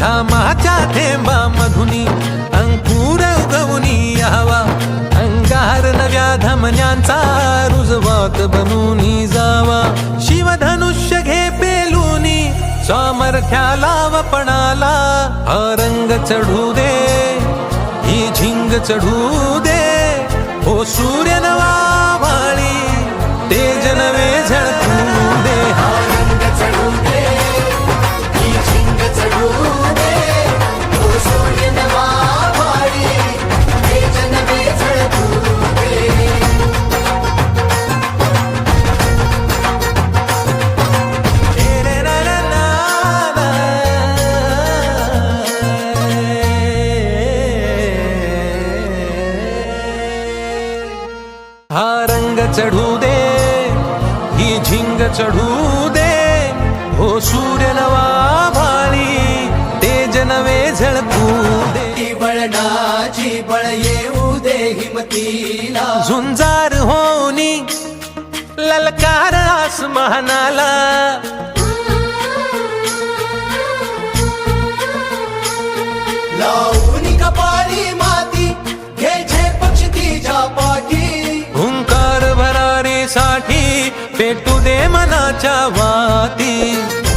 घामाच्या थेंबा मधुनी अंकुर उगवनी यावा. अंगार नव्या धमन्यांचा रुजवात बनूनी जावा. शिवधनुष्य घे पेलूनी सामर्थ्याला वपणाला हा रंग चढू दे. ही झिंग चढू दे. हो सूर्य हा रंग चढू दे ही झिंग चढू दे. हो सूर्य नवा भाळी तेज नवे झळकू दे. बळणाची बळ येऊ दे हिमतीला. झुंजार होनी ललकार आसमानाला. लावून कपाळी माती साठी पेटू दे मनाच्या वाती.